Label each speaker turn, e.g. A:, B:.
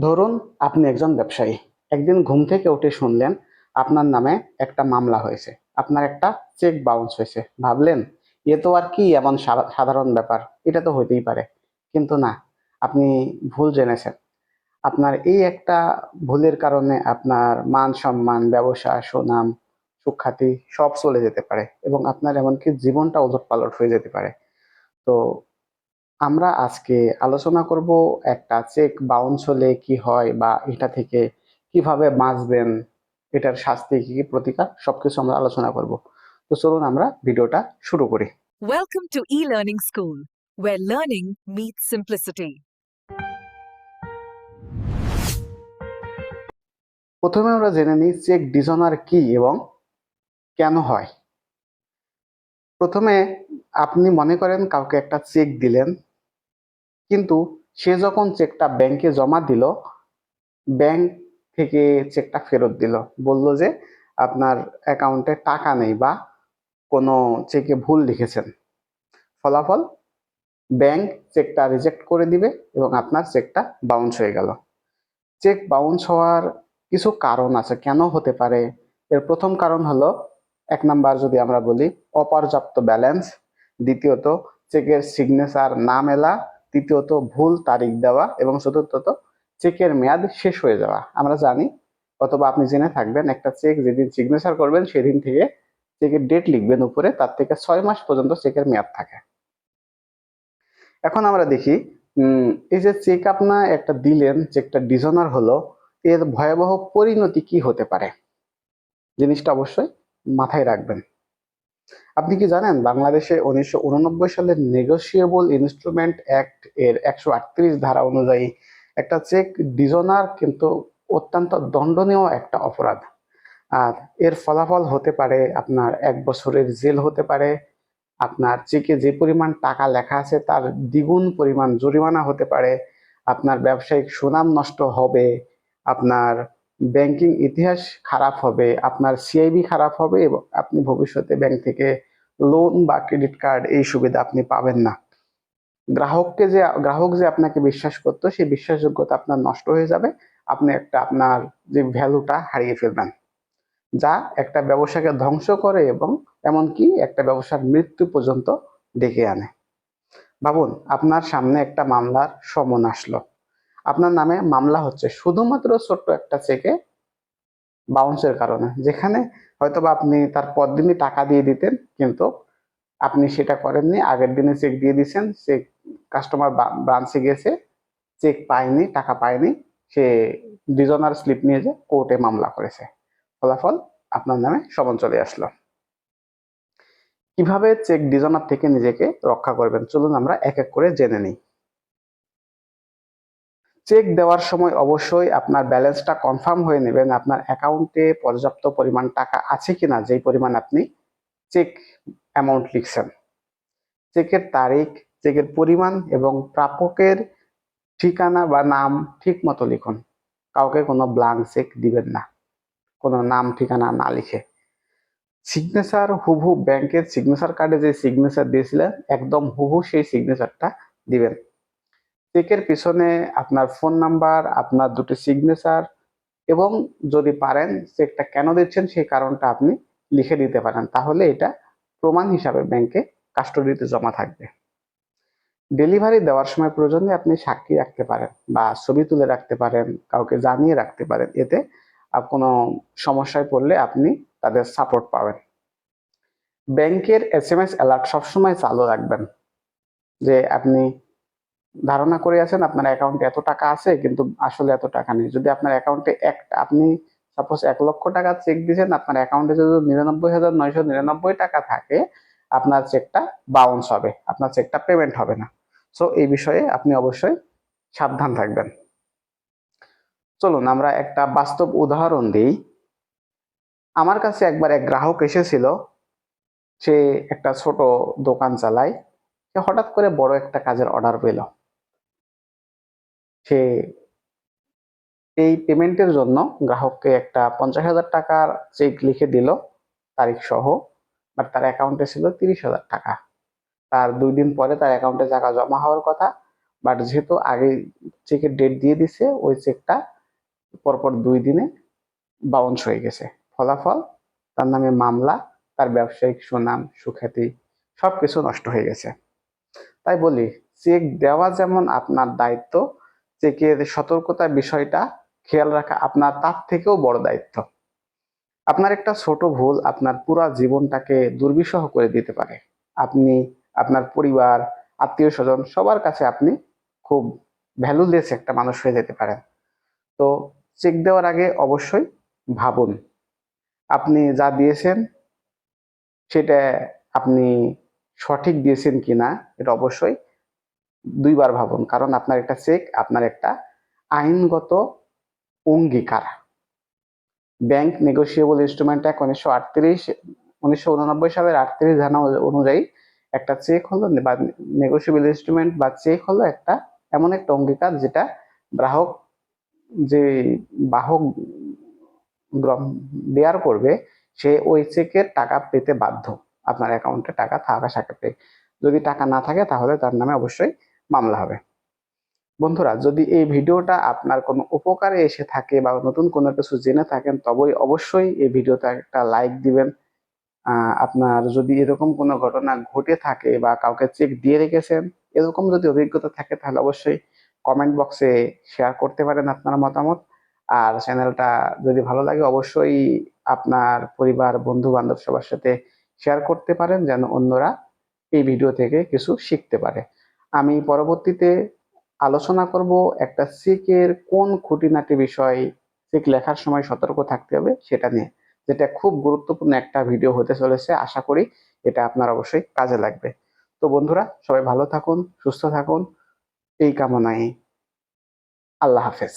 A: ধরুন আপনি একজন ব্যবসায়ী। একদিন ঘুম থেকে উঠে শুনলেন আপনার নামে একটা মামলা হয়েছে। আপনার একটা চেক বাউন্স হয়েছে। ভাবলেন, এ তো আর কি এমন সাধারণ ব্যাপার? এটা তো হইতেই পারে। কিন্তু না, আপনি ভুল জেনেছেন। আপনার এই একটা ভুলের কারণে আপনার মান সম্মান, ব্যবসা, সুনাম, সুখ্যাতি সব চলে যেতে পারে এবং আপনার এমনকি জীবনটা ওলট পালট হয়ে যেতে পারে। তো আমরা আজকে আলোচনা করব একটা চেক বাউন্স হলে কি হয় বা এটা থেকে কীভাবে বাঁচবেন এটার শাস্তি কি কি প্রতিকার সবকিছু আমরা আলোচনা করব। তো চলুন আমরা ভিডিওটা শুরু করি।
B: Welcome to e learning school where learning meets simplicity.
A: প্রথমে আমরা জেনে নিই চেক ডিজনার কি এবং কেন হয়। প্রথমে আপনি মনে করেন কাউকে একটা চেক দিলেন কিন্তু সে যখন চেকটা ব্যাংকে জমা দিল ব্যাংক থেকে চেকটা ফেরত দিল। বলল যে, আপনার অ্যাকাউন্টে টাকা নেই বা কোনো চেকে ভুল লিখেছেন। ফলাফল ব্যাংক চেকটা রিজেক্ট করে দিবে এবং আপনার চেকটা বাউন্স হয়ে গেল। চেক বাউন্স হওয়ার কিছু কারণ আছে। কেন হতে পারে? এর প্রথম কারণ হলো, এক নাম্বার যদি আমরা বলি, অপর্যাপ্ত ব্যালেন্স দ্বিতীয়ত, চেকের সিগনেচার না মেলা। তৃতীয়ত ভুল তারিখ দেওয়া এবং চতুর্থত চেকের মেয়াদ শেষ হয়ে যাওয়া। আমরা জানি, অথবা আপনি জেনে থাকবেন, একটা চেক যেদিন সিগনেচার করবেন সেদিন থেকে চেকের ডেট লিখবেন উপরে, তার থেকে ছয় মাস পর্যন্ত চেকের মেয়াদ থাকে। এখন আমরা দেখি এই যে চেক আপনার একটা দিলেন, চেকটা ডিজনার হলো, এর ভয়াবহ পরিণতি কি হতে পারে? জিনিসটা অবশ্যই মাথায় রাখবেন। আপনি কি জানেন বাংলাদেশে উনিশশো উননব্বই সালের নেগোসিয়েবল ইনস্ট্রুমেন্ট অ্যাক্ট এর একশো আটত্রিশ ধারা অনুযায়ী একটা চেক ডিজনার কিন্তু অত্যন্ত দণ্ডনীয় একটা অপরাধ। আর এর ফলাফল হতে পারে আপনার এক বছরের জেল হতে পারে, আপনার চেকে যে পরিমাণ টাকা লেখা আছে তার দ্বিগুণ পরিমাণ জরিমানা হতে পারে, আপনার ব্যবসায়িক সুনাম নষ্ট হবে, আপনার ব্যাংকিং ইতিহাস খারাপ হবে, আপনার সিআইবি খারাপ হবে এবং আপনি ভবিষ্যতে ব্যাংক থেকে লোন বা ক্রেডিট কার্ড এই সুবিধা আপনি পাবেন না। গ্রাহককে যে, গ্রাহক যে আপনাকে বিশ্বাস করতো, সেই বিশ্বাসযোগ্যতা আপনার নষ্ট হয়ে যাবে। আপনি একটা আপনার যে ভ্যালুটা হারিয়ে ফেলবেন, যা একটা ব্যবসাকে ধ্বংস করে এবং এমনকি একটা ব্যবসার মৃত্যু পর্যন্ত ডেকে আনে। ভাবুন, আপনার সামনে একটা মামলার সমন আসলো। আপনার নামে মামলা হচ্ছে। শুধুমাত্র ছোট্ট একটা চেকে বাউন্সের কারণে। যেখানে হয়তোবা আপনি তার পরদিনই টাকা দিয়ে দিতেন, কিন্তু আপনি সেটা করেননি, আগের দিনে চেক দিয়ে দিয়েছেন চেক কাস্টমার ব্রাঞ্চে গেছে চেক পায়নি, টাকা পায়নি, সে ডিজনার স্লিপ নিয়ে যে কোর্টে মামলা করেছে। ফলাফল আপনার নামে সমন চলে আসলো। কীভাবে চেক ডিজনার থেকে নিজেকে রক্ষা করবেন? চলুন আমরা এক এক করে জেনে নিই। চেক দেওয়ার সময় অবশ্যই আপনার ব্যালেন্সটা কনফার্ম হয়ে নেবেন আপনার অ্যাকাউন্টে পর্যাপ্ত পরিমাণ টাকা আছে কি না যেই পরিমাণ আপনি চেক অ্যামাউন্ট লিখছেন। চেকের তারিখ চেকের পরিমাণ এবং প্রাপকের ঠিকানা বা নাম ঠিক মতো লিখুন। কাউকে কোনো ব্লাঙ্ক চেক দিবেন না, কোনো নাম ঠিকানা না লিখে। সিগনেচার হুবহু ব্যাংকের সিগনেচার কার্ডে যে সিগনেচার দিয়েছিলেন, একদম হুবহু সেই সিগনেচারটা দিবেন। চেকের পিছনে আপনার ফোন নাম্বার আপনার দুটি সিগনেচার এবং যদি পারেন চেকটা কেন দিচ্ছেন, সেই কারণটা আপনি লিখে দিতে পারেন। তাহলে এটা প্রমাণ হিসাবে ব্যাংকে কাস্টডিতে জমা থাকবে। ডেলিভারি দেওয়ার সময় প্রয়োজনে আপনি সাক্ষী রাখতে পারেন বা ছবি তুলে রাখতে পারেন, কাউকে জানিয়ে রাখতে পারেন। এতে কোনো সমস্যায় পড়লে আপনি তাদের সাপোর্ট পাবেন। ব্যাংকের এস এম এস অ্যালার্ট সবসময় চালু রাখবেন যে আপনি ধারণা করে আছেন আপনার অ্যাকাউন্টে এত টাকা আছে, কিন্তু আসলে এত টাকা নেই। যদি আপনার অ্যাকাউন্টে এক, আপনি সাপোজ এক লক্ষ টাকা চেক দিয়েছেন, আপনার অ্যাকাউন্টে যদি নিরানব্বই হাজার নয়শো নিরানব্বই টাকা থাকে, আপনার চেকটা বাউন্স হবে, আপনার চেকটা পেমেন্ট হবে না। সো এই বিষয়ে আপনি অবশ্যই সাবধান থাকবেন। চলুন, আমরা একটা বাস্তব উদাহরণ দিই। আমার কাছে একবার এক গ্রাহক এসেছিল, সে একটা ছোট দোকান চালায়, সে হঠাৎ করে বড় একটা কাজের অর্ডার পেল। সে এই পেমেন্টের জন্য গ্রাহককে একটা পঞ্চাশ হাজার টাকার চেক লিখে দিল, তারিখ সহ বাট তার অ্যাকাউন্টে ছিল তিরিশ হাজার টাকা। তার দুই দিন পরে তার অ্যাকাউন্টে টাকা জমা হওয়ার কথা বাট যেহেতু আগে চেকের ডেট দিয়ে দিছে, ওই চেকটা পরপর দুই দিনে বাউন্স হয়ে গেছে। ফলাফল, তার নামে মামলা, তার ব্যবসায়িক সুনাম, সুখ্যাতি, সবকিছু নষ্ট হয়ে গেছে। তাই বলি চেক দেওয়া যেমন আপনার দায়িত্ব চেকের সতর্কতার বিষয়টা খেয়াল রাখা আপনার তার থেকেও বড় দায়িত্ব। আপনার একটা ছোট ভুল আপনার পুরো জীবনটাকে দুর্বিষহ করে দিতে পারে। আপনি, আপনার পরিবার আত্মীয় স্বজন সবার কাছে আপনি খুব ভ্যালুলেস একটা মানুষ হয়ে যেতে পারেন। তো চেক দেওয়ার আগে অবশ্যই ভাবুন, আপনি যা দিয়েছেন সেটা আপনি সঠিক দিয়েছেন কিনা, এটা অবশ্যই দুইবার ভাবুন, কারণ আপনার একটা চেক, আপনার একটা আইনগত অঙ্গীকার। ব্যাংক নেগোসিয়েবল ইনস্ট্রুমেন্ট অ্যাক্ট উনিশশো আটত্রিশ, উনিশশো উননব্বই সালের আটত্রিশ ধারা অনুযায়ী একটা চেক হলো, বা নেগোসিয়েবল ইনস্ট্রুমেন্ট বা চেক হলো একটা এমন একটা অঙ্গীকার যেটা গ্রাহক, যে বাহক বেয়ার করবে, সে ওই চেকের টাকা পেতে বাধ্য। আপনার অ্যাকাউন্টে টাকা থাকা সাথে যদি টাকা না থাকে তাহলে তার নামে অবশ্যই মামলা হবে। বন্ধুরা, যদি এই ভিডিওটা আপনার কোনো উপকারে এসে থাকে বা নতুন কোনো কিছু জেনে থাকেন, তবেই অবশ্যই এই ভিডিওতে একটা লাইক দিবেন। আপনার যদি এরকম কোনো ঘটনা ঘটে থাকে বা কাউকে চেক দিয়ে রেখেছেন, এরকম যদি অভিজ্ঞতা থাকে, তাহলে অবশ্যই কমেন্ট বক্সে শেয়ার করতে পারেন আপনার মতামত। আর চ্যানেলটা যদি ভালো লাগে, অবশ্যই আপনার পরিবার বন্ধু বান্ধব সবার সাথে শেয়ার করতে পারেন, যেন অন্যরা এই ভিডিও থেকে কিছু শিখতে পারে। আমি পরবর্তীতে আলোচনা করব একটা সিকের কোন খুঁটিনাটি বিষয় শিখ লেখার সময় সতর্ক থাকতে হবে সেটা নিয়ে, যেটা খুব গুরুত্বপূর্ণ একটা ভিডিও হতে চলেছে। আশা করি এটা আপনার অবশ্যই কাজে লাগবে। তো বন্ধুরা, সবাই ভালো থাকুন, সুস্থ থাকুন। এই কামনায় আল্লাহ হাফেজ।